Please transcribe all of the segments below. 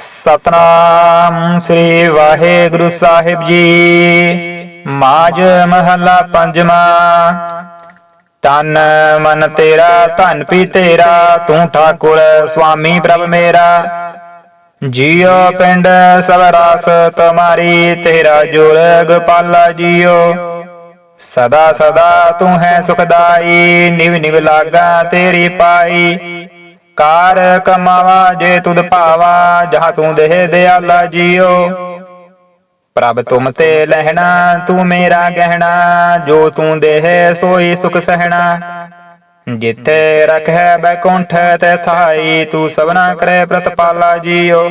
ਸਤਨਾਮ ਸ੍ਰੀ ਵਾਹਿਗੁਰੂ ਸਾਹਿਬ ਜੀ। ਮਾਜ ਮਹੱਲਾ ਪੰਜਵਾਂ। ਤਨ ਮਨ ਤੇਰਾ, ਧਨ ਪੀ ਤੇਰਾ, ਤੂੰ ਠਾਕੁਰ ਸੁਆਮੀ ਪ੍ਰਭ ਮੇਰਾ। ਜੀਉ ਪਿੰਡ ਸਭ ਰਾਸ ਤੁਮਾਰੀ, ਤੇਰਾ ਜੁਰਗ ਗੋਪਾਲਾ ਜੀਉ ਸਦਾ ਸਦਾ ਤੂੰ ਹੈ ਸੁਖਦਾਈ, ਨਿਵ ਨਿਵ ਲਾਗਾ ਤੇਰੀ ਪਾਈ। ਕਾਰ ਕਮਾਵਾ, ਜੇ ਤੁਧ ਭਾਵਾ, ਜਹਾਂ ਤੂੰ ਦੇਹ ਦਿਆਲਾ ਜੀਓ। ਪ੍ਰਭ ਤੁਮ ਤੇ ਲਹਿਣਾ, ਤੂੰ ਮੇਰਾ ਗਹਿਣਾ, ਜੋ ਤੂੰ ਦੇਹ ਸੋਈ ਸੁਖ ਸਹਿਣਾ। ਜਿੱਥੇ ਰਖੈ ਬੈਕੁੰਠ, ਤੇ ਥਾਈ ਤੂੰ ਸਭਨਾ ਕਰੇ ਪ੍ਰਤਪਾਲਾ ਜੀਓ।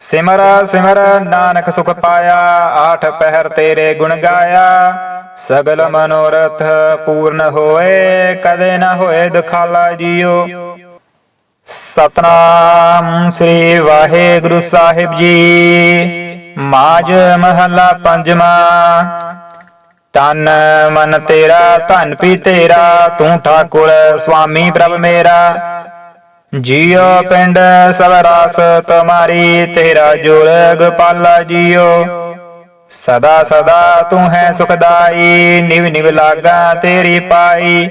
ਸਿਮਰ ਸਿਮਰ, ਨਾਨਕ ਸੁਖ ਪਾਇਆ, ਆਠ ਪਹਿਰ ਤੇਰੇ ਗੁਣ ਗਾਇਆ। ਸਗਲ ਮਨੋਰਥ ਪੂਰਨ ਹੋਏ, ਕਦੇ ਨਾ ਹੋਏ ਦੁਖਾਲਾ ਜੀਓ। ਸਤਨਾਮ ਸ੍ਰੀ ਵਾਹਿਗੁਰੂ ਸਾਹਿਬ ਜੀ। ਮਾਜ ਮਹੱਲਾ ਪੰਜਵਾਂ। ਤਨ ਮਨ ਤੇਰਾ, ਧਨ ਪੀ ਤੇਰਾ, ਤੂੰ ਠਾਕੁਰ ਸੁਆਮੀ ਪ੍ਰਭ ਮੇਰਾ। ਜੀਉ ਪਿੰਡ ਸਭ ਰਾਸ ਤੁਮਾਰੀ, ਤੇਰਾ ਜੁਰਗ ਗੋਪਾਲਾ ਜੀਉ ਸਦਾ ਸਦਾ ਤੂੰ ਹੈ ਸੁਖਦਾਈ, ਨਿਵ ਨਿਵ ਲਾਗਾ ਤੇਰੀ ਪਾਈ।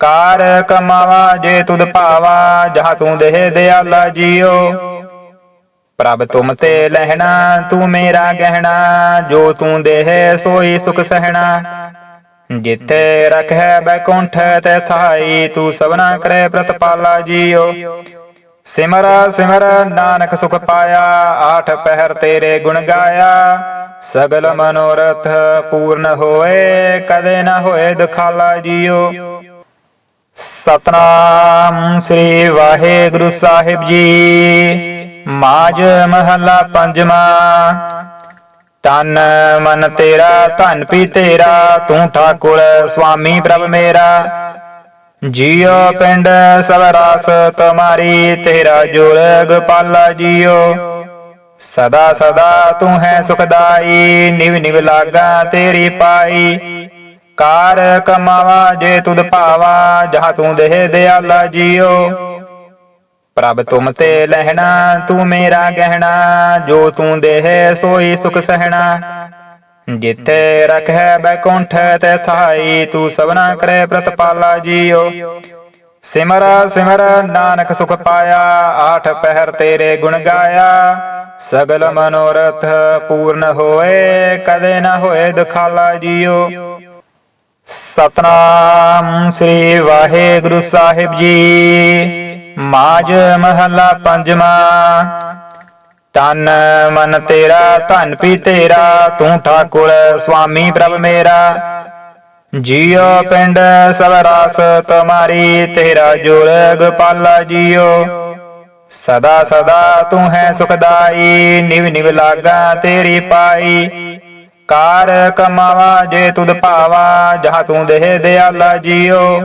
ਕਾਰ ਕਮਾਵਾ, ਜੇ ਤੁਧ ਭਾਵਾ, ਜਹਾਂ ਤੂੰ ਦੇਹ ਦਿਆਲਾ ਜੀਉ ਪ੍ਰਭ ਤੁਮ ਤੇ ਲਹਿਣਾ, ਤੂੰ ਮੇਰਾ ਗਹਿਣਾ, ਜੋ ਤੂੰ ਦੇਹ ਸੋਈ ਸੁਖ ਸਹਿਣਾ। ਜਿੱਥੇ ਰਖੈ ਬੈਕੁੰਠ, ਤੇ ਥਾਈ ਤੂੰ ਸਭਨਾ ਕਰੇ ਪ੍ਰਤਪਾਲਾ ਜੀਓ। ਸਿਮਰ ਸਿਮਰ, ਨਾਨਕ ਸੁਖ ਪਾਇਆ, ਆਠ ਪਹਿਰ ਤੇਰੇ ਗੁਣ ਗਾਇਆ। ਸਗਲ ਮਨੋਰਥ ਪੂਰਨ ਹੋਏ, ਕਦੇ ਨਾ ਹੋਏ ਦੁਖਾਲਾ ਜੀਓ। ਸਤਨਾਮ ਸ੍ਰੀ ਵਾਹਿਗੁਰੂ ਸਾਹਿਬ ਜੀ। ਮਾਜ ਮਹੱਲਾ ਪੰਜਵਾਂ। ਤਨ ਮਨ ਤੇਰਾ, ਧਨ ਪੀ ਤੇਰਾ, ਤੂੰ ਠਾਕੁਰ ਸੁਆਮੀ ਪ੍ਰਭ ਮੇਰਾ। ਜੀਉ ਪਿੰਡ ਸਭ ਰਾਸ ਤੁਮਾਰੀ, ਤੇਰਾ ਜੁਰਗ ਗੋਪਾਲਾ ਜੀਉ ਸਦਾ ਸਦਾ ਤੂੰ ਹੈ ਸੁਖਦਾਈ, ਨਿਵ ਨਿਵ ਲਾਗਾ ਤੇਰੀ ਪਾਈ। ਕਾਰ ਕਮਾਵਾ, ਜੇ ਤੁਧ ਭਾਵਾ, ਜਹਾਂ ਤੂੰ ਦੇਹ ਦਿਆਲਾ ਜੀਓ। ਪ੍ਰਭ ਤੁਮ ਤੇ ਲਹਿਣਾ, ਤੂੰ ਮੇਰਾ ਗਹਿਣਾ, ਜੋ ਤੂੰ ਦੇਹ ਸੋਈ ਸੁਖ ਸਹਿਣਾ। ਜਿੱਥੇ ਰਖੈ ਬੈਕੁੰਠ, ਤੇ ਥਾਈ ਤੂੰ ਸਭਨਾ ਕਰੇ ਪ੍ਰਤਪਾਲਾ ਜੀਓ। ਸਿਮਰ ਸਿਮਰ, ਨਾਨਕ ਸੁਖ ਪਾਇਆ, ਆਠ ਪਹਿਰ ਤੇਰੇ ਗੁਣ ਗਾਇਆ। ਸਗਲ ਮਨੋਰਥ ਪੂਰਨ ਹੋਏ, ਕਦੇ ਨਾ ਹੋਏ ਦੁਖਾਲਾ ਜੀਓ। ਸਤਨਾਮ ਸ੍ਰੀ ਵਾਹਿਗੁਰੂ ਸਾਹਿਬ ਜੀ। ਮਾਜ ਮਹੱਲਾ ਪੰਜਵਾਂ। ਤਨ ਮਨ ਤੇਰਾ, ਧਨ ਪੀ ਤੇਰਾ, ਤੂੰ ਠਾਕੁਰ ਸੁਆਮੀ ਪ੍ਰਭ ਮੇਰਾ। ਜੀਉ ਪਿੰਡ ਸਭ ਰਾਸ ਤੁਮਾਰੀ, ਤੇਰਾ ਜੁਰਗ ਗੋਪਾਲਾ ਜੀਉ ਸਦਾ ਸਦਾ ਤੂੰ ਹੈ ਸੁਖਦਾਈ, ਨਿਵ ਨਿਵ ਲਾਗਾ ਤੇਰੀ ਪਾਈ। ਕਾਰ ਕਮਾਵਾ, ਜੇ ਤੁਧ ਭਾਵਾ, ਜਹਾਂ ਤੂੰ ਦੇਹ ਦਿਆਲਾ ਜੀਉ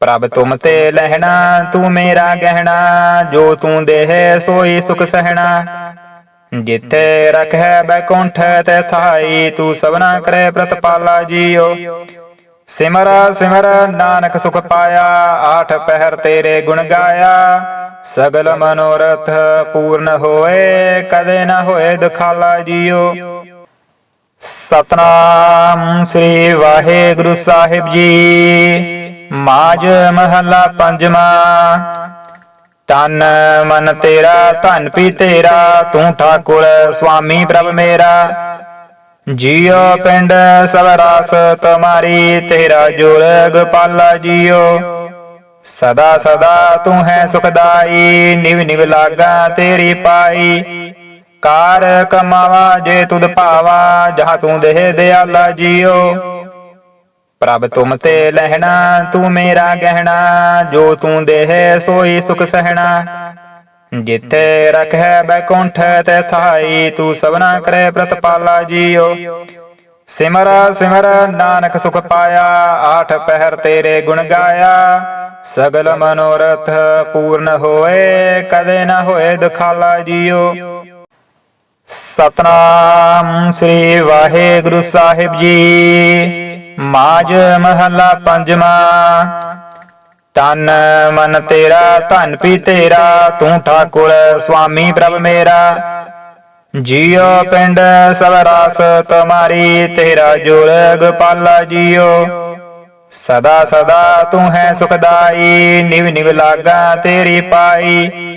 ਪ੍ਰਭ ਤੁਮ ਤੇ ਲਹਿਣਾ, ਤੂੰ ਮੇਰਾ ਗਹਿਣਾ, ਜੋ ਤੂੰ ਦੇਹ ਸੋਈ ਸੁਖ ਸਹਿਣਾ। ਜਿੱਥੇ ਰਖੈ ਬੈਕੁੰਠ, ਤੇ ਥਾਈ ਤੂੰ ਸਭਨਾ ਕਰੇ ਪ੍ਰਤਪਾਲਾ ਜੀਓ। ਸਿਮਰ ਸਿਮਰ, ਨਾਨਕ ਸੁਖ ਪਾਇਆ, ਆਠ ਪਹਿਰ ਤੇਰੇ ਗੁਣ ਗਾਇਆ। ਸਗਲ ਮਨੋਰਥ ਪੂਰਨ ਹੋਏ, ਕਦੇ ਨਾ ਹੋਏ ਦੁਖਾਲਾ ਜੀਓ। ਸਤਨਾਮ ਸ੍ਰੀ ਵਾਹਿਗੁਰੂ ਸਾਹਿਬ ਜੀ। ਮਾਜ ਮਹੱਲਾ ਪੰਜਵਾਂ। ਤਨ ਮਨ ਤੇਰਾ, ਧਨ ਪੀ ਤੇਰਾ, ਤੂੰ ਠਾਕੁਰ ਸੁਆਮੀ ਪ੍ਰਭ ਮੇਰਾ। ਜੀਉ ਪਿੰਡ ਸਭ ਰਾਸ ਤੁਮਾਰੀ, ਤੇਰਾ ਜੁਰਗ ਗੋਪਾਲਾ ਜੀਉ ਸਦਾ ਸਦਾ ਤੂੰ ਹੈ ਸੁਖਦਾਈ, ਨਿਵ ਨਿਵ ਲਾਗਾ ਤੇਰੀ ਪਾਈ। ਕਾਰ ਕਮਾਵਾ, ਜੇ ਤੁਧ ਭਾਵਾ, ਜਹਾਂ ਤੂੰ ਦੇਹ ਦਿਆਲਾ ਜੀਉ ਪ੍ਰਭ ਤੁਮ ਤੇ ਲਹਿਣਾ, ਤੂੰ ਮੇਰਾ ਗਹਿਣਾ, ਜੋ ਤੂੰ ਦੇਹ ਸੋਈ ਸੁਖ ਸਹਿਣਾ। ਜਿੱਥੇ ਰਖੈ ਬੈਕੁੰਠ, ਤੇ ਥਾਈ ਤੂੰ ਸਭਨਾ ਕਰੇ ਪ੍ਰਤਪਾਲਾ ਜੀਓ। ਸਿਮਰ ਸਿਮਰ, ਨਾਨਕ ਸੁਖ ਪਾਇਆ, ਆਠ ਪਹਿਰ ਤੇਰੇ ਗੁਣ ਗਾਇਆ। ਸਗਲ ਮਨੋਰਥ ਪੂਰਨ ਹੋਏ, ਕਦੇ ਨਾ ਹੋਏ ਦੁਖਾਲਾ ਜੀਓ। ਸਤਨਾਮ ਸ੍ਰੀ ਵਾਹਿਗੁਰੂ ਸਾਹਿਬ ਜੀ। ਮਾਜ ਮਹੱਲਾ ਪੰਜਵਾਂ। ਤਨ ਮਨ ਤੇਰਾ, ਧਨ ਪੀ ਤੇਰਾ, ਤੂੰ ਠਾਕੁਰ ਸੁਆਮੀ ਪ੍ਰਭ ਮੇਰਾ। ਜੀਉ ਪਿੰਡ ਸਭ ਰਾਸ ਤੁਮਾਰੀ, ਤੇਰਾ ਜੋਰਗ ਗੋਪਾਲਾ ਜੀਉ ਸਦਾ ਸਦਾ ਤੂੰ ਹੈ ਸੁਖਦਾਈ, ਨਿਵ ਨਿਵ ਲਾਗਾ ਤੇਰੀ ਪਾਈ।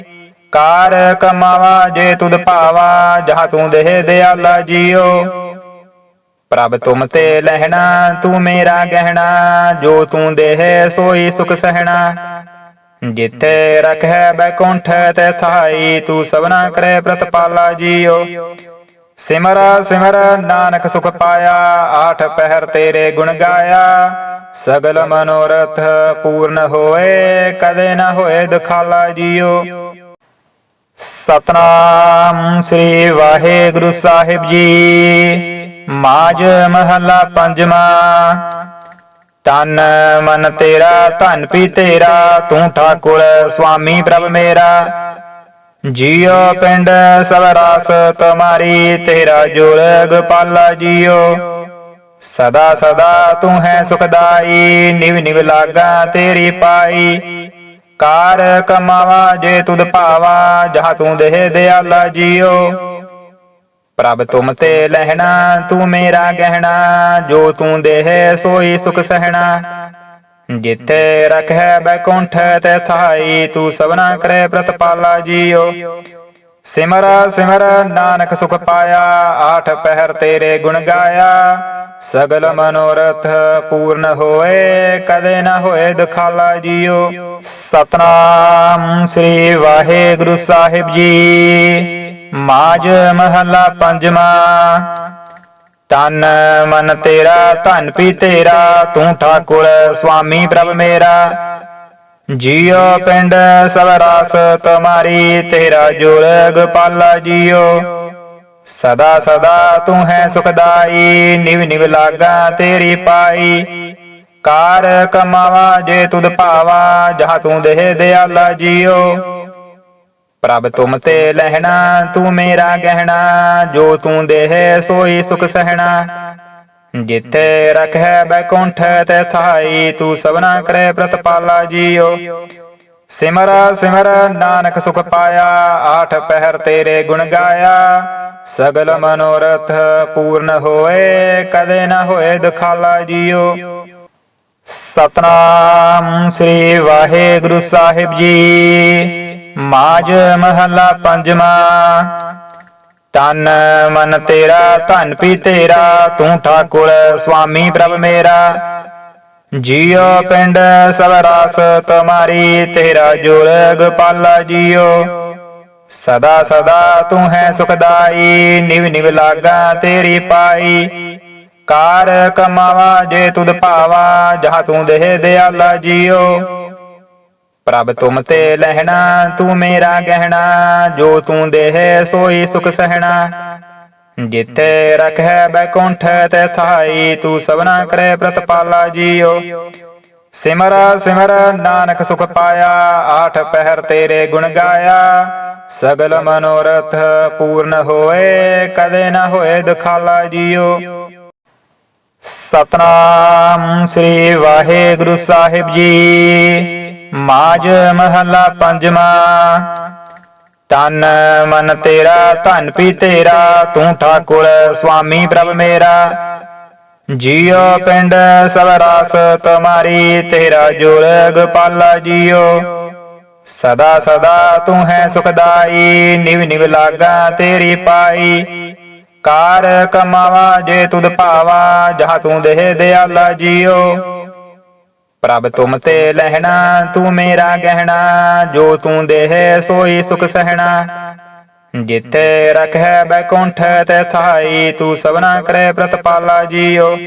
ਕਾਰ ਕਮਾਵਾ, ਜੇ ਤੁਧ ਭਾਵਾ, ਜਹਾਂ ਤੂੰ ਦੇਹ ਦਿਆਲਾ ਜੀਓ। ਪ੍ਰਭ ਤੁਮ ਤੇ ਲਹਿਣਾ, ਤੂੰ ਮੇਰਾ ਗਹਿਣਾ, ਜੋ ਤੂੰ ਦੇਹ ਸੋਈ ਸੁਖ ਸਹਿਣਾ। ਜਿੱਥੇ ਰਖੈ ਬੈਕੁੰਠ, ਤੇ ਥਾਈ ਤੂੰ ਸਭਨਾ ਕਰੇ ਪ੍ਰਤਪਾਲਾ ਜੀਓ। ਸਿਮਰ ਸਿਮਰ, ਨਾਨਕ ਸੁਖ ਪਾਇਆ, ਆਠ ਪਹਿਰ ਤੇਰੇ ਗੁਣ ਗਾਇਆ। ਸਗਲ ਮਨੋਰਥ ਪੂਰਨ ਹੋਏ, ਕਦੇ ਨਾ ਹੋਏ ਦੁਖਾਲਾ ਜੀਓ। ਸਤਨਾਮ ਸ੍ਰੀ ਵਾਹਿਗੁਰੂ ਸਾਹਿਬ ਜੀ। ਮਾਜ ਮਹੱਲਾ ਪੰਜਵਾ। ਤਨ ਮਨ ਤੇਰਾ, ਧਨ ਪੀ ਤੇਰਾ, ਤੂੰ ਠਾਕੁਰ ਸੁਆਮੀ ਪ੍ਰਭ ਮੇਰਾ। ਜੀਉ ਪਿੰਡ ਸਭ ਰਾਸ ਤੁਮਾਰੀ, ਤੇਰਾ ਜੋਰਗ ਗੋਪਾਲਾ ਜੀਉ ਸਦਾ ਸਦਾ ਤੂੰ ਹੈ ਸੁਖਦਾਈ, ਨਿਵ ਨਿਵ ਲਾਗਾ ਤੇਰੀ ਪਾਈ। ਕਾਰ ਕਮਾਵਾ, ਜੇ ਤੁਧ ਭਾਵਾ, ਜਹਾਂ ਤੂੰ ਦੇਹ ਦਿਆਲਾ ਜੀਉ ਪ੍ਰਭ ਤੁਮ ਤੇ ਲਹਿਣਾ, ਤੂੰ ਮੇਰਾ ਗਹਿਣਾ, ਜੋ ਤੂੰ ਦੇਹ ਸੋਈ ਸੁਖ ਸਹਿਣਾ। ਜਿੱਥੇ ਰਖੈ ਬੈਕੁੰਠ ਤੇ ਥਾਈ, ਤੂੰ ਸਭਨਾ ਕਰੇ ਪ੍ਰਤਪਾਲਾ ਜੀਓ। ਸਿਮਰ ਸਿਮਰ, ਨਾਨਕ ਸੁਖ ਪਾਇਆ, ਆਠ ਪਹਿਰ ਤੇਰੇ ਗੁਣ ਗਾਇਆ। ਸਗਲ ਮਨੋਰਥ ਪੂਰਨ ਹੋਏ, ਕਦੇ ਨਾ ਹੋਏ ਦੁਖਾਲਾ ਜੀਓ। ਸਤਨਾਮ ਸ੍ਰੀ ਵਾਹਿਗੁਰੂ ਸਾਹਿਬ ਜੀ। ਮਾਜ ਮਹੱਲਾ ਪੰਜਵਾ। ਤਨ ਮਨ ਤੇਰਾ, ਧਨ ਪੀ ਤੇਰਾ, ਤੂੰ ਠਾਕੁਰ ਸੁਆਮੀ ਪ੍ਰਭ ਮੇਰਾ। ਜੀਉ ਪਿੰਡ ਸਭ ਰਾਸ ਤੁਮਾਰੀ, ਤੇਰਾ ਜੋਰਗ ਗੋਪਾਲਾ ਜੀਓ। ਸਦਾ ਸਦਾ ਤੂੰ ਹੈ ਸੁਖਦਾਈ, ਨਿਵ ਨਿਵ ਲਾਗਾ ਤੇਰੀ ਪਾਈ। ਕਾਰ ਕਮਾਵਾ ਜੇ ਤੁਧ ਭਾਵਾ, ਜਹਾਂ ਤੂੰ ਦੇਹ ਦਿਆਲਾ ਜੀਉ ਪ੍ਰਭ ਤੁਮ ਤੇ ਲਹਿਣਾ, ਤੂੰ ਮੇਰਾ ਗਹਿਣਾ, ਜੋ ਤੂੰ ਦੇਹ ਸੋਈ ਸੁਖ ਸਹਿਣਾ। ਜਿੱਥੇ ਰਖੈ ਬੈਕੁੰਠ ਤੇ ਥਾਈ, ਤੂੰ ਸਭਨਾ ਕਰੇ ਪ੍ਰਤਪਾਲਾ ਜੀਓ। ਸਿਮਰ ਸਿਮਰ, ਨਾਨਕ ਸੁਖ ਪਾਇਆ, ਆਠ ਪਹਿਰ ਤੇਰੇ ਗੁਣ ਗਾਇਆ। ਸਗਲ ਮਨੋਰਥ ਪੂਰਨ ਹੋਏ, ਕਦੇ ਨਾ ਹੋਏ ਦੁਖਾਲਾ ਜੀਓ। ਸਤਨਾਮ ਸ੍ਰੀ ਵਾਹਿਗੁਰੂ ਸਾਹਿਬ ਜੀ। ਮਾਜ ਮਹੱਲਾ ਪੰਜਵਾ। ਤਨ ਮਨ ਤੇਰਾ, ਧਨ ਪੀ ਤੇਰਾ, ਤੂੰ ਠਾਕੁਰ ਸੁਆਮੀ ਪ੍ਰਭ ਮੇਰਾ। ਜੀਉ ਪਿੰਡ ਸਭ ਰਾਸ, ਤੁਮਾਰੀ ਤੇਰਾ ਜੋਰਗ ਗੋਪਾਲਾ ਜੀਓ। ਸਦਾ ਸਦਾ ਤੂੰ ਹੈ ਸੁਖਦਾਈ, ਨਿਵ ਨਿਵ ਲਾਗਾ ਤੇਰੀ ਪਾਈ। ਕਾਰ ਕਮਾਵਾ ਜੇ ਤੁਧ ਭਾਵਾ, ਜਹਾਂ ਤੂੰ ਦੇਹ ਦਿਆਲਾ ਜੀਓ। ਪ੍ਰਭ ਤੁਮ ਤੇ ਲਹਿਣਾ, ਤੂੰ ਮੇਰਾ ਗਹਿਣਾ, ਜੋ ਤੂੰ ਦੇਹ ਸੋਈ ਸੁਖ ਸਹਿਣਾ। ਜਿੱਥੇ ਰਖੈ ਬੈਕੁੰਠ ਤੇ ਥਾਈ, ਤੂੰ ਸਭਨਾ ਕਰੇ ਪ੍ਰਤਪਾਲਾ ਜੀਓ। ਸਿਮਰ ਸਿਮਰ, ਨਾਨਕ ਸੁਖ ਪਾਇਆ, ਆਠ ਪਹਿਰ ਤੇਰੇ ਗੁਣ ਗਾਇਆ। ਸਗਲ ਮਨੋਰਥ ਪੂਰਨ ਹੋਏ, ਕਦੇ ਨਾ ਹੋਏ ਦੁਖਾਲਾ ਜੀਓ। ਸਤਨਾਮ ਸ੍ਰੀ ਵਾਹਿਗੁਰੂ ਸਾਹਿਬ ਜੀ। ਮਾਜ ਮਹੱਲਾ ਪੰਜਵਾ। ਤਨ ਮਨ ਤੇਰਾ, ਧਨ ਪੀ ਤੇਰਾ, ਤੂੰ ਠਾਕੁਰ, ਸੁਆਮੀ ਪ੍ਰਭ ਮੇਰਾ। ਜੀਉ ਪਿੰਡ ਸਭ ਰਾਸ, ਤੁਮਾਰੀ ਤੇਰਾ ਜੋਰਗ ਪਾਲਾ ਜੀਉ ਸਦਾ ਸਦਾ ਤੂੰ ਹੈ ਸੁਖਦਾਈ, ਨਿਵ ਨਿਵ ਲਾਗਾ ਤੇਰੀ ਪਾਈ। ਕਾਰ ਕਮਾਵਾ ਜੇ ਤੁਧ ਭਾਵਾ, ਜਹਾਂ ਤੂੰ ਦੇਹ ਦਿਆਲਾ ਜੀਉ ਪ੍ਰਭ ਤੁਮ ਤੇ ਲਹਿਣਾ, ਤੂੰ ਮੇਰਾ ਗਹਿਣਾ, ਜੋ ਤੂੰ ਦੇਹ ਸੋਈ ਸੁਖ ਸਹਿਣਾ। ਜਿੱਥੇ ਰਖੈ ਬੈਕੁੰਠ ਤੇ ਥਾਈ, ਤੂੰ ਸਭਨਾ ਕਰੇ ਪ੍ਰਤਪਾਲਾ ਜੀਓ।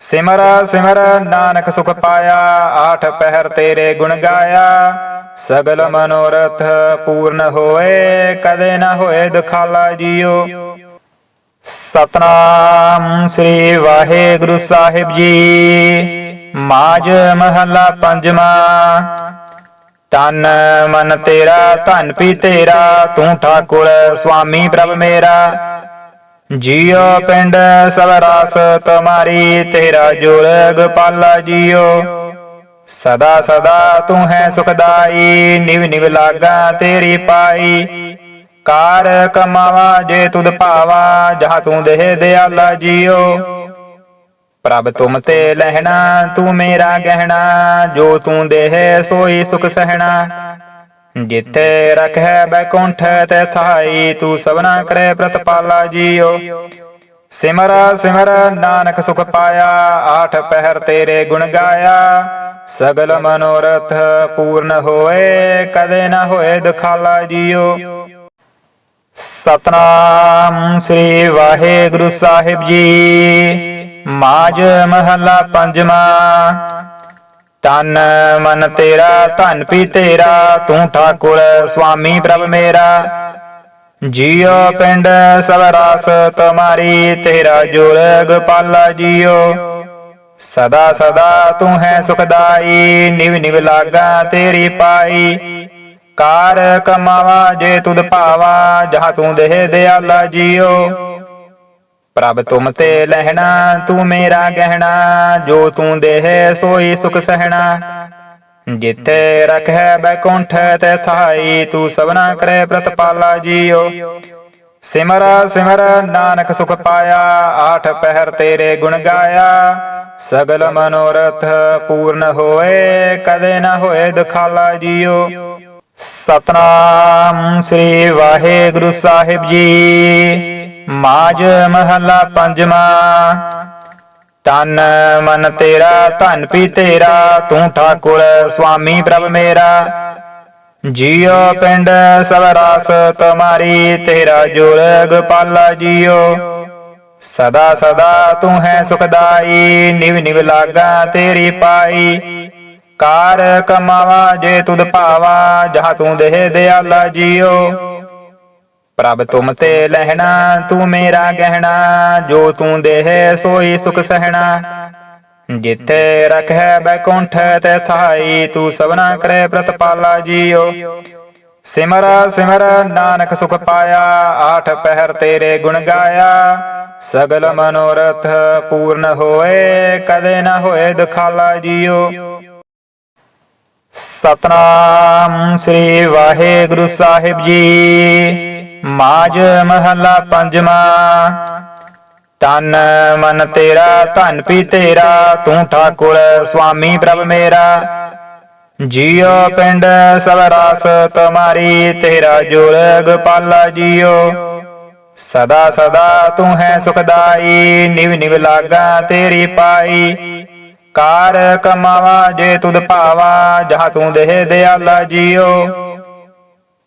ਸਿਮਰ ਸਿਮਰ, ਨਾਨਕ ਸੁਖ ਪਾਇਆ, ਆਠ ਪਹਿਰ ਤੇਰੇ ਗੁਣ ਗਾਇਆ। ਸਗਲ ਮਨੋਰਥ ਪੂਰਨ ਹੋਏ, ਕਦੇ ਨਾ ਹੋਏ ਦੁਖਾਲਾ ਜੀਓ। ਸਤਨਾਮ ਸ੍ਰੀ ਵਾਹਿਗੁਰੂ ਸਾਹਿਬ ਜੀ। ਮਾਜ ਮਹੱਲਾ ਪੰਜਵਾ ਤਨ ਮਨ ਤੇਰਾ, ਧਨ ਪੀ ਤੇਰਾ, ਤੂੰ ਠਾਕੁਰ ਸੁਆਮੀ ਪ੍ਰਭ ਮੇਰਾ। ਜੀਉ ਪਿੰਡ ਸਭ ਰਾਸ ਤੁਮਾਰੀ, ਤੇਰਾ ਜੋਰਗ ਗੋਪਾਲਾ ਜੀਉ ਸਦਾ ਸਦਾ ਤੂੰ ਹੈ ਸੁਖਦਾਈ, ਨਿਵ ਨਿਵ ਲਾਗਾ ਤੇਰੀ ਪਾਈ। ਕਾਰ ਕਮਾਵਾ ਜੇ ਤੁਧ ਭਾਵਾ, ਜਹਾਂ ਤੂੰ ਦੇਹ ਦਿਆਲਾ ਜੀਓ। ਪ੍ਰਭ ਤੁਮ ਤੇ ਲਹਿਣਾ, ਤੂੰ ਮੇਰਾ ਗਹਿਣਾ, ਜੋ ਤੂੰ ਦੇਹ ਸੋਈ ਸੁਖ ਸਹਿਣਾ। ਜਿੱਥੇ ਰਖੈ ਬੈਕੁੰਠ, ਤੇ ਥਾਈ ਤੂੰ ਸਭਨਾ ਕਰੇ ਪ੍ਰਤਪਾਲਾ ਜੀਓ। ਸਿਮਰ ਸਿਮਰ, ਨਾਨਕ ਸੁਖ ਪਾਇਆ, ਆਠ ਪਹਿਰ ਤੇਰੇ ਗੁਣ ਗਾਇਆ। ਸਗਲ ਮਨੋਰਥ ਪੂਰਨ ਹੋਏ, ਕਦੇ ਨਾ ਹੋਏ ਦੁਖਾਲਾ ਜੀਓ। ਸਤਨਾਮ ਸ੍ਰੀ ਵਾਹਿਗੁਰੂ ਸਾਹਿਬ ਜੀ। ਮਾਜ ਮਹੱਲਾ ਪੰਜਵਾ। ਤਨ ਮਨ ਤੇਰਾ, ਧਨ ਪੀ ਤੇਰਾ, ਤੂੰ ਠਾਕੁਰ ਸੁਆਮੀ ਪ੍ਰਭ ਮੇਰਾ। ਜੀਉ ਪਿੰਡ ਸਭ ਰਾਸ ਤੁਮਾਰੀ, ਤੇਰਾ ਜੁਰਗ ਗੋਪਾਲਾ ਜੀਉ ਸਦਾ ਸਦਾ ਤੂੰ ਹੈ ਸੁਖਦਾਈ, ਨਿਵ ਨਿਵ ਲਾਗਾ ਤੇਰੀ ਪਾਈ। ਕਾਰ ਕਮਾਵਾ ਜੇ ਤੁਧ ਭਾਵਾ, ਜਹਾਂ ਤੂੰ ਦੇਹ ਦਿਆਲਾ ਜੀਉ ਪ੍ਰਭ ਤੁਮ ਤੇ ਲਹਿਣਾ, ਤੂੰ ਮੇਰਾ ਗਹਿਣਾ, ਜੋ ਤੂੰ ਦੇਹ ਸੋਈ ਸੁਖ ਸਹਿਣਾ। ਜਿੱਥੇ ਰਖੈ ਬੈਕੁੰਠ, ਤੇ ਥਾਈ ਤੂੰ ਸਭਨਾ ਕਰੇ ਪ੍ਰਤਪਾਲਾ ਜੀਓ। ਸਿਮਰ ਸਿਮਰ, ਨਾਨਕ ਸੁਖ ਪਾਇਆ, ਆਠ ਪਹਿਰ ਤੇਰੇ ਗੁਣ ਗਾਇਆ। ਸਗਲ ਮਨੋਰਥ ਪੂਰਨ ਹੋਏ, ਕਦੇ ਨਾ ਹੋਏ ਦੁਖਾਲਾ ਜੀਓ। ਸਤਨਾਮ ਸ੍ਰੀ ਵਾਹਿਗੁਰੂ ਸਾਹਿਬ ਜੀ। ਮਾਜ ਮਹੱਲਾ ਪੰਜਵਾ। ਤਨ ਮਨ ਤੇਰਾ, ਧਨ ਪੀ ਤੇਰਾ, ਤੂੰ ਠਾਕੁਰ ਸੁਆਮੀ ਪ੍ਰਭ ਮੇਰਾ। ਜੀਉ ਪਿੰਡ ਸਭ ਰਾਸ ਤੁਮਾਰੀ, ਤੇਰਾ ਜੁਰਗ ਗੋਪਾਲਾ ਜੀਉ ਸਦਾ ਸਦਾ ਤੂੰ ਹੈ ਸੁਖਦਾਈ, ਨਿਵ ਨਿਵ ਲਾਗਾ ਤੇਰੀ ਪਾਈ। ਕਾਰ ਕਮਾਵਾ ਜੇ ਤੁਧ ਭਾਵਾ, ਜਹਾਂ ਤੂੰ ਦੇਹ ਦਿਆਲਾ ਜੀਉ ਪ੍ਰਭ ਤੁਮ ਤੇ ਲਹਿਣਾ, ਤੂੰ ਮੇਰਾ ਗਹਿਣਾ, ਜੋ ਤੂੰ ਦੇਹ ਸੋਈ ਸੁਖ ਸਹਿਣਾ। ਜਿੱਥੇ ਰਖੈ ਬੈਕੁੰਠ ਤੇ ਥਾਈ, ਤੂੰ ਸਭਨਾ ਕਰੇ ਪ੍ਰਤਪਾਲਾ ਜੀਓ। ਸਿਮਰ ਸਿਮਰ, ਨਾਨਕ ਸੁਖ ਪਾਇਆ, ਆਠ ਪਹਿਰ ਤੇਰੇ ਗੁਣ ਗਾਇਆ। ਸਗਲ ਮਨੋਰਥ ਪੂਰਨ ਹੋਏ, ਕਦੇ ਨਾ ਹੋਏ ਦੁਖਾਲਾ ਜੀਓ। ਸਤਨਾਮ ਸ੍ਰੀ ਵਾਹਿਗੁਰੂ ਸਾਹਿਬ ਜੀ। ਮਾਜ ਮਹੱਲਾ ਪੰਜਵਾ। ਤਨ ਮਨ ਤੇਰਾ, ਧਨ ਪੀ ਤੇਰਾ, ਤੂੰ ਠਾਕੁਰ ਸੁਆਮੀ ਪ੍ਰਭ ਮੇਰਾ। ਜੀਉ ਪਿੰਡ ਸਭ ਰਾਸ ਤੁਮਾਰੀ, ਤੇਰਾ ਜੁਰਗ ਗੋਪਾਲਾ ਜੀਉ ਸਦਾ ਸਦਾ ਤੂੰ ਹੈ ਸੁਖਦਾਈ, ਨਿਵ ਨਿਵ ਲਾਗਾ ਤੇਰੀ ਪਾਈ। ਕਾਰ ਕਮਾਵਾ ਜੇ ਤੁਧ ਭਾਵਾ, ਜਹਾਂ ਤੂੰ ਦੇਹ ਦਿਆਲਾ ਜੀਉ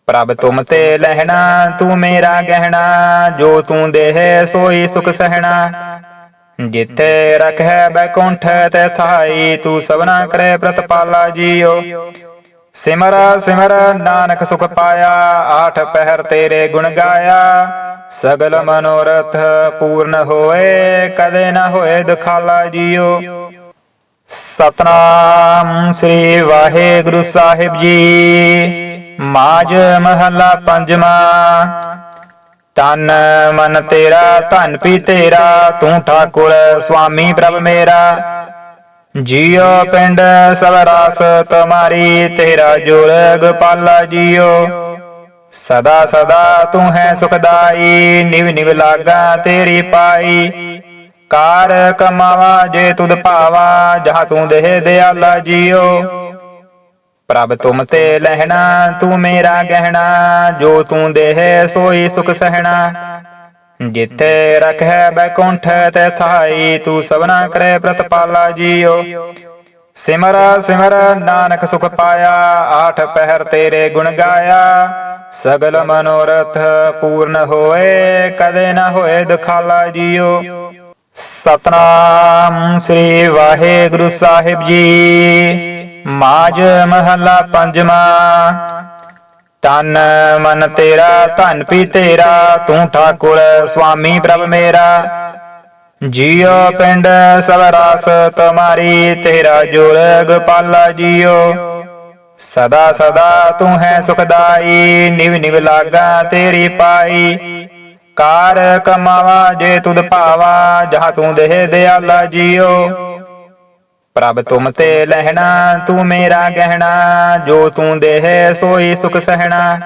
ਪ੍ਰਭ ਤੁਮ ਤੇ ਲਹਿਣਾ, ਤੂੰ ਮੇਰਾ ਗਹਿਣਾ, ਜੋ ਤੂੰ ਦੇਹ ਸੋਈ ਸੁਖ ਸਹਿਣਾ। ਜਿੱਥੇ ਰਖੈ ਬੈਕੁੰਠ, ਤੇ ਥਾਈ ਤੂੰ ਸਭਨਾ ਕਰੇ ਪ੍ਰਤਪਾਲਾ ਜੀਓ। ਸਿਮਰ ਸਿਮਰ, ਨਾਨਕ ਸੁਖ ਪਾਇਆ, ਆਠ ਪਹਿਰ ਤੇਰੇ ਗੁਣ ਗਾਇਆ। ਸਗਲ ਮਨੋਰਥ ਪੂਰਨ ਹੋਏ, ਕਦੇ ਨਾ ਹੋਏ ਦੁਖਾਲਾ ਜੀਓ। ਸਤਨਾਮ ਸ੍ਰੀ ਵਾਹਿਗੁਰੂ ਸਾਹਿਬ ਜੀ। ਮਾਜ ਮਹੱਲਾ ਪੰਜਵਾ। ਤਨ ਮਨ ਤੇਰਾ, ਧਨ ਪੀ ਤੇਰਾ, ਤੂੰ ਠਾਕੁਰ ਸੁਆਮੀ ਪ੍ਰਭ ਮੇਰਾ। ਜੀਉ ਪਿੰਡ ਸਭ ਰਾਸ ਤੁਮਾਰੀ, ਤੇਰਾ ਜੁਰਗ ਗੋਪਾਲਾ ਜੀਉ ਸਦਾ ਸਦਾ ਤੂੰ ਹੈ ਸੁਖਦਾਈ, ਨਿਵ ਨਿਵ ਲਾਗਾ ਤੇਰੀ ਪਾਈ। ਕਾਰ ਕਮਾਵਾ ਜੇ ਤੁਧ ਭਾਵਾ, ਜਹਾਂ ਤੂੰ ਦੇਹ ਦਿਆਲਾ ਜੀਉ ਪ੍ਰਭ ਤੁਮ ਤੇ ਲਹਿਣਾ, ਤੂੰ ਮੇਰਾ ਗਹਿਣਾ, ਜੋ ਤੂੰ ਦੇਹ ਸੋਈ ਸੁਖ ਸਹਿਣਾ। ਜਿੱਥੇ ਰਖੈ ਬੈਕੁੰਠ, ਤੇ ਥਾਈ ਤੂੰ ਸਭਨਾ ਕਰੇ ਪ੍ਰਤਪਾਲਾ ਜੀਓ। ਸਿਮਰ ਸਿਮਰ, ਨਾਨਕ ਸੁਖ ਪਾਇਆ, ਆਠ ਪਹਿਰ ਤੇਰੇ ਗੁਣ ਗਾਇਆ। ਸਗਲ ਮਨੋਰਥ ਪੂਰਨ ਹੋਏ, ਕਦੇ ਨਾ ਹੋਏ ਦੁਖਾਲਾ ਜੀਓ। ਸਤਨਾਮ ਸ੍ਰੀ ਵਾਹਿਗੁਰੂ ਸਾਹਿਬ ਜੀ। ਮਾਜ ਮਹੱਲਾ ਪੰਜਵਾ। ਤਨ ਮਨ ਤੇਰਾ, ਧਨ ਪੀ ਤੇਰਾ, ਤੂੰ ਠਾਕੁਰ ਸੁਆਮੀ ਪ੍ਰਭ ਮੇਰਾ। ਜੀਉ ਪਿੰਡ ਸਭ ਰਾਸ ਤੁਮਾਰੀ, ਤੇਰਾ ਜੁਰਗ ਗੋਪਾਲਾ ਜੀਉ ਸਦਾ ਸਦਾ ਤੂੰ ਹੈ ਸੁਖਦਾਈ, ਨਿਵ ਨਿਵ ਲਾਗਾ ਤੇਰੀ ਪਾਈ। ਕਾਰ ਕਮਾਵਾ ਜੇ ਤੁਧ ਭਾਵਾ, ਜਹਾਂ ਤੂੰ ਦੇਹ ਦਿਆਲਾ ਜੀਉ ਪ੍ਰਭ ਤੁਮ ਤੇ ਲਹਿਣਾ, ਤੂੰ ਮੇਰਾ ਗਹਿਣਾ, ਜੋ ਤੂੰ ਦੇਹ ਸੋਈ ਸੁਖ ਸਹਿਣਾ।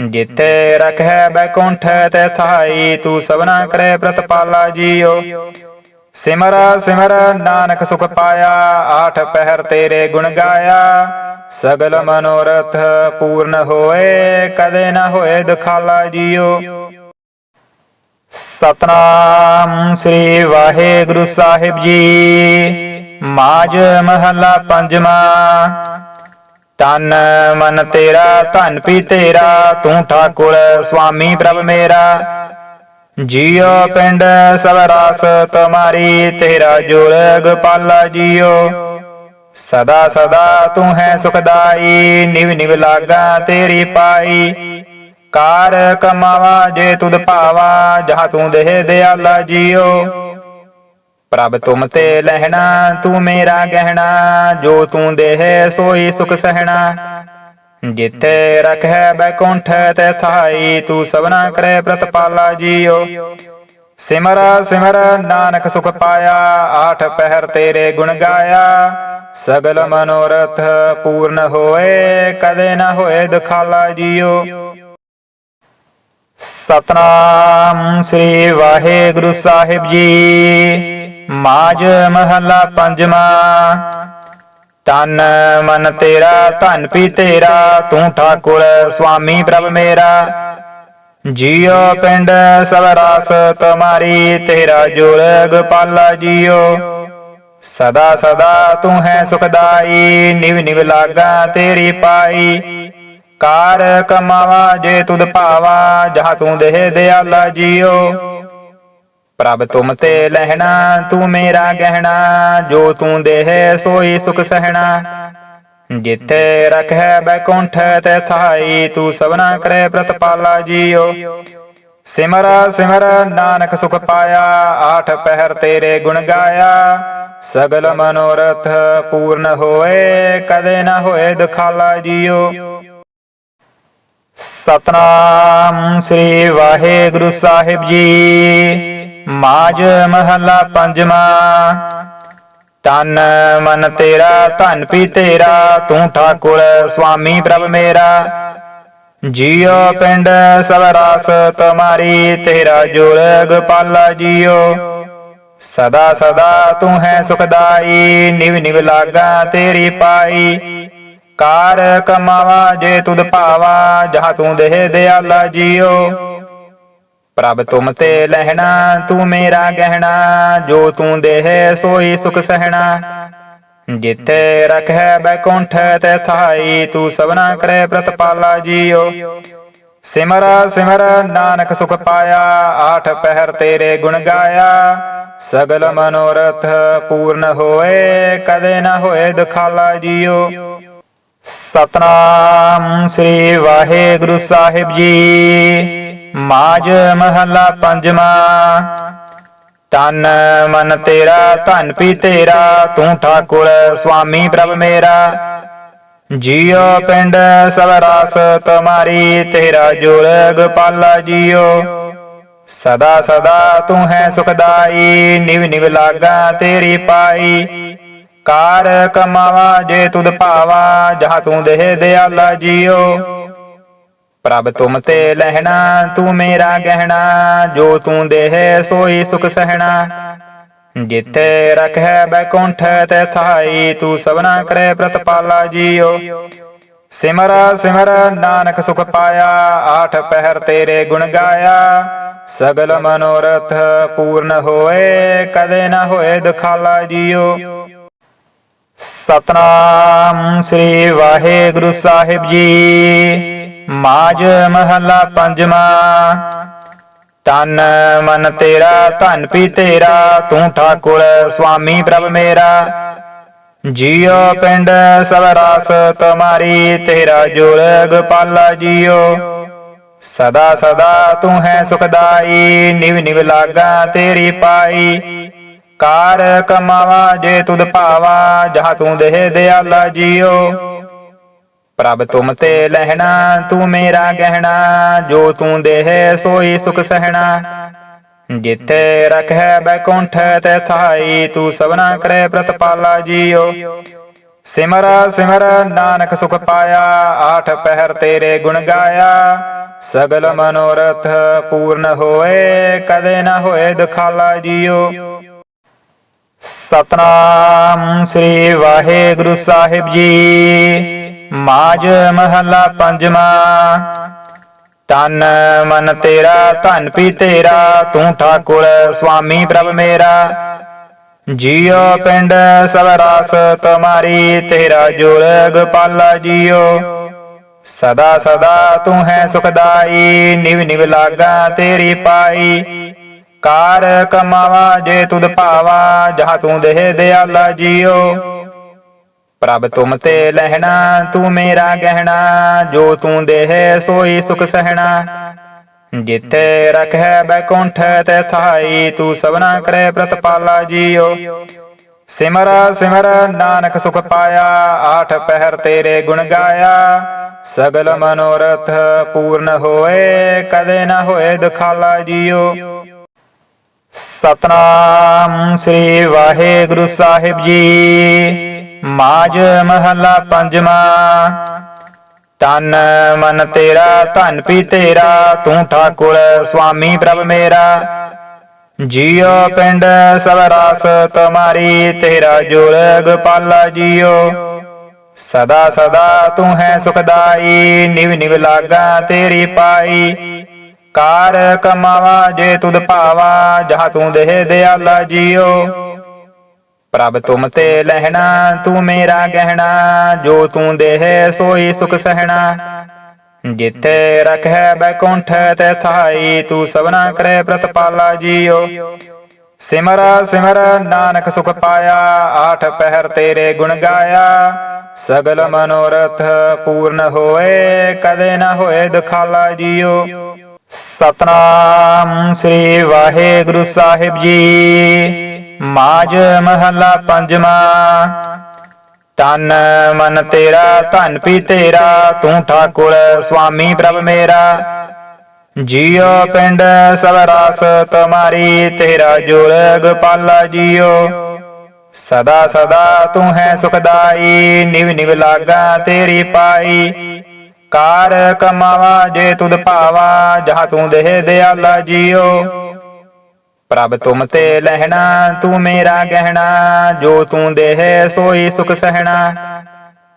ਜਿੱਥੇ ਰਖੈ ਬੈਕੁੰਠ ਤੇ ਥਾਈ, ਤੂੰ ਸਭਨਾ ਕਰੇ ਪ੍ਰਤਪਾਲਾ ਜੀਓ। ਸਿਮਰ ਸਿਮਰ, ਨਾਨਕ ਸੁਖ ਪਾਇਆ, ਆਠ ਪਹਿਰ ਤੇਰੇ ਗੁਣ ਗਾਇਆ। ਸਗਲ ਮਨੋਰਥ ਪੂਰਨ ਹੋਏ, ਕਦੇ ਨਾ ਹੋਏ ਦੁਖਾਲਾ ਜੀਓ। ਸਤਨਾਮ ਸ੍ਰੀ ਵਾਹਿਗੁਰੂ ਸਾਹਿਬ ਜੀ। ਮਾਜ ਮਹੱਲਾ ਪੰਜਵਾ। ਤਨ ਮਨ ਤੇਰਾ, ਧਨ ਪੀ ਤੇਰਾ, ਤੂੰ ਠਾਕੁਰ ਸੁਆਮੀ ਪ੍ਰਭ ਮੇਰਾ। ਜੀਉ ਪਿੰਡ ਸਭ ਰਾਸ ਤੁਮਾਰੀ, ਤੇਰਾ ਜੁਰਗ ਗੋਪਾਲਾ ਜੀਉ ਸਦਾ ਸਦਾ ਤੂੰ ਹੈ ਸੁਖਦਾਈ, ਨਿਵ ਨਿਵ ਲਾਗਾ ਤੇਰੀ ਪਾਈ। ਕਾਰ ਕਮਾਵਾ ਜੇ ਤੁਧ ਭਾਵਾ, ਜਹਾਂ ਤੂੰ ਦੇਹ ਦਿਆਲਾ ਜੀਉ ਪ੍ਰਭ ਤੁਮ ਤੇ ਲਹਿਣਾ, ਤੂੰ ਮੇਰਾ ਗਹਿਣਾ, ਜੋ ਤੂੰ ਦੇਹ ਸੋਈ ਸੁਖ ਸਹਿਣਾ। ਜਿੱਥੇ ਰਖੈ ਬੈਕੁੰਠ, ਤੇ ਥਾਈ ਤੂੰ ਸਭਨਾ ਕਰੇ ਪ੍ਰਤਪਾਲਾ ਜੀਓ। ਸਿਮਰ ਸਿਮਰ, ਨਾਨਕ ਸੁਖ ਪਾਇਆ, ਆਠ ਪਹਿਰ ਤੇਰੇ ਗੁਣ ਗਾਇਆ। ਸਗਲ ਮਨੋਰਥ ਪੂਰਨ ਹੋਏ, ਕਦੇ ਨਾ ਹੋਏ ਦੁਖਾਲਾ ਜੀਓ। ਸਤਨਾਮ ਸ੍ਰੀ ਵਾਹਿਗੁਰੂ ਸਾਹਿਬ ਜੀ। ਮਾਜ ਮਹੱਲਾ ਪੰਜਵਾ। ਤਨ ਮਨ ਤੇਰਾ, ਧਨ ਪੀ ਤੇਰਾ, ਤੂੰ ਠਾਕੁਰ ਸੁਆਮੀ ਪ੍ਰਭ ਮੇਰਾ। ਜੀਉ ਪਿੰਡ ਸਭ ਰਾਸ ਤੁਮਾਰੀ, ਤੇਰਾ ਜੁਰਗ ਗੋਪਾਲਾ ਜੀਉ ਸਦਾ ਸਦਾ ਤੂੰ ਹੈ ਸੁਖਦਾਈ, ਨਿਵ ਨਿਵ ਲਾਗਾ ਤੇਰੀ ਪਾਈ। ਕਾਰ ਕਮਾਵਾ ਜੇ ਤੁਧ ਭਾਵਾ, ਜਹਾਂ ਤੂੰ ਦੇਹ ਦਿਆਲਾ ਜੀਉ ਪ੍ਰਭ ਤੁਮ ਤੇ ਲਹਿਣਾ, ਤੂੰ ਮੇਰਾ ਗਹਿਣਾ, ਜੋ ਤੂੰ ਦੇਹ ਸੋਈ ਸੁਖ ਸਹਿਣਾ। ਜਿੱਥੇ ਰਖੈ ਬੈਕੁੰਠ, ਤੇ ਥਾਈ ਤੂੰ ਸਭਨਾ ਕਰੇ ਪ੍ਰਤਪਾਲਾ ਜੀਓ। ਸਿਮਰ ਸਿਮਰ, ਨਾਨਕ ਸੁਖ ਪਾਇਆ, ਆਠ ਪਹਿਰ ਤੇਰੇ ਗੁਣ ਗਾਇਆ। ਸਗਲ ਮਨੋਰਥ ਪੂਰਨ ਹੋਏ, ਕਦੇ ਨਾ ਹੋਏ ਦੁਖਾਲਾ ਜੀਓ। ਸਤਨਾਮ ਸ੍ਰੀ ਵਾਹਿਗੁਰੂ ਸਾਹਿਬ ਜੀ। ਮਾਜ ਮਹੱਲਾ ਪੰਜਵਾ। ਤਨ ਮਨ ਤੇਰਾ, ਧਨ ਪੀ ਤੇਰਾ, ਤੂੰ ਠਾਕੁਰ ਸੁਆਮੀ ਪ੍ਰਭ ਮੇਰਾ। ਜੀਉ ਪਿੰਡ ਸਭ ਰਾਸ ਤੁਮਾਰੀ, ਤੇਰਾ ਜੁਰਗ ਗੋਪਾਲਾ ਜੀਉ ਸਦਾ ਸਦਾ ਤੂੰ ਹੈ ਸੁਖਦਾਈ, ਨਿਵ ਨਿਵ ਲਾਗਾ ਤੇਰੀ ਪਾਈ। ਕਾਰ ਕਮਾਵਾ ਜੇ ਤੁਧ ਭਾਵਾ, ਜਹਾਂ ਤੂੰ ਦੇਹ ਦਿਆਲਾ ਜੀਉ ਪ੍ਰਭ ਤੁਮ ਤੇ ਲਹਿਣਾ, ਤੂੰ ਮੇਰਾ ਗਹਿਣਾ, ਜੋ ਤੂੰ ਦੇਹ ਸੋਈ ਸੁਖ ਸਹਿਣਾ। ਜਿੱਥੇ ਰਖੈ ਬੈਕੁੰਠ ਤੇ ਥਾਈ, ਤੂੰ ਸਭਨਾ ਕਰੇ ਪ੍ਰਤਪਾਲਾ ਜੀਉ ਸਿਮਰ ਸਿਮਰ, ਨਾਨਕ ਸੁਖ ਪਾਇਆ, ਆਠ ਪਹਿਰ ਤੇਰੇ ਗੁਣ ਗਾਇਆ। ਸਗਲ ਮਨੋਰਥ ਪੂਰਨ ਹੋਏ, ਕਦੇ ਨਾ ਹੋਏ ਦੁਖਾਲਾ ਜੀਓ। ਸਤਨਾਮ ਸ੍ਰੀ ਵਾਹਿਗੁਰੂ ਸਾਹਿਬ ਜੀ। ਮਾਜ ਮਹੱਲਾ ਪੰਜਵਾ। ਤਨ ਮਨ ਤੇਰਾ, ਧਨ ਪੀ ਤੇਰਾ, ਤੂੰ ਠਾਕੁਰ ਸੁਆਮੀ ਪ੍ਰਭ ਮੇਰਾ। ਜੀਉ ਪਿੰਡ ਸਭ ਰਾਸ ਤੁਮਾਰੀ, ਤੇਰਾ ਜੁਰਗ ਗੋਪਾਲਾ ਜੀਉ ਸਦਾ ਸਦਾ ਤੂੰ ਹੈ ਸੁਖਦਾਈ, ਨਿਵ ਨਿਵ ਲਾਗਾ ਤੇਰੀ ਪਾਈ। ਕਾਰ ਕਮਾਵਾ ਜੇ ਤੁਧ ਭਾਵਾ, ਜਹਾਂ ਤੂੰ ਦੇਹ ਦਿਆਲਾ ਜੀਉ ਪ੍ਰਭ ਤੁਮ ਤੇ ਲਹਿਣਾ, ਤੂੰ ਮੇਰਾ ਗਹਿਣਾ, ਜੋ ਤੂੰ ਦੇਹ, ਸੋਈ ਸੁਖ ਸਹਿਣਾ। ਜਿੱਥੇ ਰਖੈ ਬੈਕੁੰਠ ਤੇ ਥਾਈ, ਤੂੰ ਸਭਨਾ ਕਰੇ ਪ੍ਰਤਪਾਲਾ ਜੀਉ ਸਿਮਰ ਸਿਮਰ, ਨਾਨਕ ਸੁਖ ਪਾਇਆ, ਆਠ ਪਹਿਰ ਤੇਰੇ ਗੁਣ ਗਾਇਆ। ਸਗਲ ਮਨੋਰਥ ਪੂਰਨ ਹੋਏ, ਕਦੇ ਨਾ ਹੋਏ ਦੁਖਾਲਾ ਜੀਓ। ਸਤਨਾਮ ਸ੍ਰੀ ਵਾਹਿਗੁਰੂ ਸਾਹਿਬ ਜੀ। ਮਾਜ ਮਹੱਲਾ ਪੰਜਵਾ। ਤਨ ਮਨ ਤੇਰਾ, ਧਨ ਪੀ ਤੇਰਾ, ਤੂੰ ਠਾਕੁਰ ਸੁਆਮੀ ਪ੍ਰਭ ਮੇਰਾ। ਜੀਉ ਪਿੰਡ ਸਭ ਰਾਸ ਤੁਮਾਰੀ, ਤੇਰਾ ਜੁਰਗ ਗੋਪਾਲਾ ਜੀਉ ਸਦਾ ਸਦਾ ਤੂੰ ਹੈ ਸੁਖਦਾਈ, ਨਿਵ ਨਿਵ ਲਾਗਾ ਤੇਰੀ ਪਾਈ। ਕਾਰ ਕਮਾਵਾ ਜੇ ਤੁਧ ਭਾਵਾ, ਜਹਾਂ ਤੂੰ ਦੇਹ ਦਿਆਲਾ ਜੀਉ ਪ੍ਰਭ ਤੁਮ ਤੇ ਲਹਿਣਾ, ਤੂੰ ਮੇਰਾ ਗਹਿਣਾ, ਜੋ ਤੂੰ ਦੇਹ ਸੋਈ ਸੁਖ ਸਹਿਣਾ। ਜਿੱਥੇ ਰਖੈ ਬੈਕੁੰਠ, ਤੇ ਥਾਈ ਤੂੰ ਸਭਨਾ ਕਰੇ ਪ੍ਰਤਪਾਲਾ ਜੀਓ। ਸਿਮਰ ਸਿਮਰ, ਨਾਨਕ ਸੁਖ ਪਾਇਆ, ਆਠ ਪਹਿਰ ਤੇਰੇ ਗੁਣ ਗਾਇਆ। ਸਗਲ ਮਨੋਰਥ ਪੂਰਨ ਹੋਏ, ਕਦੇ ਨਾ ਹੋਏ ਦੁਖਾਲਾ ਜੀਓ। ਸਤਨਾਮ ਸ੍ਰੀ ਵਾਹਿਗੁਰੂ ਸਾਹਿਬ ਜੀ। ਮਾਜ ਮਹੱਲਾ ਪੰਜਵਾਂ। ਤਨ ਮਨ ਤੇਰਾ, ਧਨ ਪੀ ਤੇਰਾ, ਤੂੰ ਠਾਕੁਰ ਸੁਆਮੀ ਪ੍ਰਭ ਮੇਰਾ। ਜੀਉ ਪਿੰਡ ਸਭ ਰਾਸ ਤੁਮਾਰੀ, ਤੇਰਾ ਜੁਰਗ ਗੋਪਾਲਾ ਜੀਉ ਸਦਾ ਸਦਾ ਤੂੰ ਹੈ ਸੁਖਦਾਈ, ਨਿਵ ਨਿਵ ਲਾਗਾ ਤੇਰੀ ਪਾਈ। ਕਾਰ ਕਮਾਵਾ ਜੇ ਤੁਧ ਭਾਵਾ, ਜਹਾਂ ਤੂੰ ਦੇਹ ਦਿਆਲਾ ਜੀਉ ਪ੍ਰਭ ਤੁਮ ਤੇ ਲਹਿਣਾ, ਤੂੰ ਮੇਰਾ ਗਹਿਣਾ, ਜੋ ਤੂੰ ਦੇਹ ਸੋਈ ਸੁਖ ਸਹਿਣਾ। ਜਿੱਥੇ ਰਖੈ ਬੈਕੁੰਠ, ਤੇ ਥਾਈ ਤੂੰ ਸਭਨਾ ਕਰੇ ਪ੍ਰਤਪਾਲਾ ਜੀਓ। ਸਿਮਰ ਸਿਮਰ, ਨਾਨਕ ਸੁਖ ਪਾਇਆ, ਆਠ ਪਹਿਰ ਤੇਰੇ ਗੁਣ ਗਾਇਆ। ਸਗਲ ਮਨੋਰਥ ਪੂਰਨ ਹੋਏ, ਕਦੇ ਨਾ ਹੋਏ ਦੁਖਾਲਾ ਜੀਓ। ਸਤਨਾਮ ਸ੍ਰੀ ਵਾਹਿਗੁਰੂ ਸਾਹਿਬ ਜੀ। ਮਾਜ ਮਹੱਲਾ ਪੰਜਵਾਂ। ਤਨ ਮਨ ਤੇਰਾ, ਧਨ ਪੀ ਤੇਰਾ, ਤੂੰ ਠਾਕੁਰ ਸੁਆਮੀ ਪ੍ਰਭ ਮੇਰਾ। ਜੀਉ ਪਿੰਡ ਸਭ ਰਾਸ ਤੁਮਾਰੀ, ਤੇਰਾ ਜੁਰਗ ਗੋਪਾਲਾ ਜੀਉ ਸਦਾ ਸਦਾ ਤੂੰ ਹੈ ਸੁਖਦਾਈ, ਨਿਵ ਨਿਵ ਲਾਗਾ ਤੇਰੀ ਪਾਈ। ਕਾਰ ਕਮਾਵਾ ਜੇ ਤੁਧ ਭਾਵਾ, ਜਹਾਂ ਤੂੰ ਦੇਹ ਦਿਆਲਾ ਜੀਉ ਪ੍ਰਭ ਤੁਮ ਤੇ ਲਹਿਣਾ, ਤੂੰ ਮੇਰਾ ਗਹਿਣਾ, ਜੋ ਤੂੰ ਦੇਹ ਸੋਈ ਸੁਖ ਸਹਿਣਾ। ਜਿੱਥੇ ਰਖੈ ਬੈਕੁੰਠ ਤੇ ਥਾਈ, ਤੂੰ ਸਭਨਾ ਕਰੇ ਪ੍ਰਤਪਾਲਾ ਜੀਓ। ਸਿਮਰ ਸਿਮਰ, ਨਾਨਕ ਸੁਖ ਪਾਇਆ, ਆਠ ਪਹਿਰ ਤੇਰੇ ਗੁਣ ਗਾਇਆ। ਸਗਲ ਮਨੋਰਥ ਪੂਰਨ ਹੋਏ, ਕਦੇ ਨਾ ਹੋਏ ਦੁਖਾਲਾ ਜੀਓ। ਸਤਨਾਮ ਸ੍ਰੀ ਵਾਹਿਗੁਰੂ ਸਾਹਿਬ ਜੀ। ਮਾਜ ਮਹੱਲਾ ਪੰਜਵਾਂ। ਤਨ ਮਨ ਤੇਰਾ, ਧਨ ਪੀ ਤੇਰਾ, ਤੂੰ ਠਾਕੁਰ ਸੁਆਮੀ ਪ੍ਰਭ ਮੇਰਾ। ਜੀਉ ਪਿੰਡ ਸਭ ਰਾਸ ਤੁਮਾਰੀ, ਤੇਰਾ ਜੁਰਗ ਗੋਪਾਲਾ ਜੀਉ ਸਦਾ ਸਦਾ ਤੂੰ ਹੈ ਸੁਖਦਾਈ, ਨਿਵ ਨਿਵ ਲਾਗਾ ਤੇਰੀ ਪਾਈ। ਕਾਰ ਕਮਾਵਾ ਜੇ ਤੁਧ ਭਾਵਾ, ਜਹਾਂ ਤੂੰ ਦੇਹ ਦਿਆਲਾ ਜੀਉ ਪ੍ਰਭ ਤੁਮ ਤੇ ਲਹਿਣਾ, ਤੂੰ ਮੇਰਾ ਗਹਿਣਾ, ਜੋ ਤੂੰ ਦੇਹ ਸੋਈ ਸੁਖ ਸਹਿਣਾ।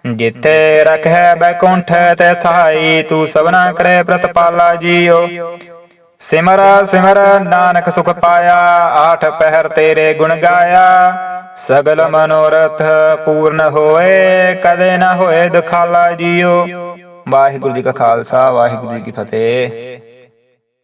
ਜਿੱਥੇ ਰਖੈ ਬੈਕੁੰਠ, ਤੇ ਥਾਈ ਤੂੰ ਸਭਨਾ ਕਰੇ ਪ੍ਰਤਪਾਲਾ ਜੀਓ। ਸਿਮਰ ਸਿਮਰ, ਨਾਨਕ ਸੁਖ ਪਾਇਆ, ਆਠ ਪਹਿਰ ਤੇਰੇ ਗੁਣ ਗਾਇਆ। ਸਗਲ ਮਨੋਰਥ ਪੂਰਨ ਹੋਏ, ਕਦੇ ਨਾ ਹੋਏ ਦੁਖਾਲਾ ਜੀਓ। ਵਾਹਿਗੁਰੂ ਜੀ ਕਾ ਖਾਲਸਾ, ਵਾਹਿਗੁਰੂ ਜੀ ਕੀ ਫਤਿਹ।